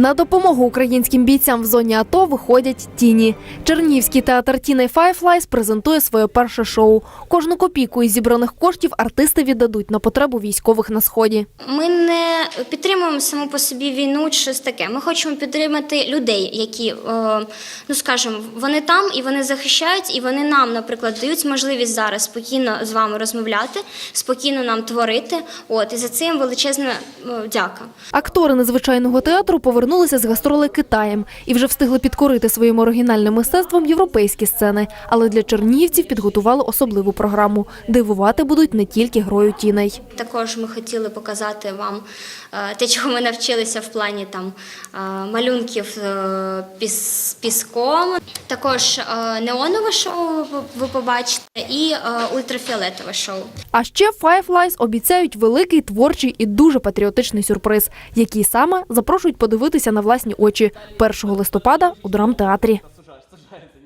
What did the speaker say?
На допомогу українським бійцям в зоні АТО виходять тіні. Чернігівський театр Тіней Fireflies презентує своє перше шоу. Кожну копійку із зібраних коштів артисти віддадуть на потребу військових на сході. Ми не підтримуємо саму по собі війну чи щось таке. Ми хочемо підтримати людей, які, е, ну скажімо, вони там і вони захищають, і вони нам, наприклад, дають можливість зараз спокійно з вами розмовляти, спокійно нам творити. От і за це їм величезна е, дяка. Актори незвичайного театру повернулися з гастролей Китаєм і вже встигли підкорити своїм оригінальним мистецтвом європейські сцени. Але для чернігівців підготували особливу програму. Дивувати будуть не тільки грою тіней. Також ми хотіли показати вам е, те, чого ми навчилися в плані там е, малюнків е, піс, піском. Також неонове шоу ви- побачите і ультрафіолетове шоу. А ще Fireflies обіцяють великий творчий і дуже патріотичний сюрприз, який саме запрошують подивитися на власні очі 1 листопада у драмтеатрі.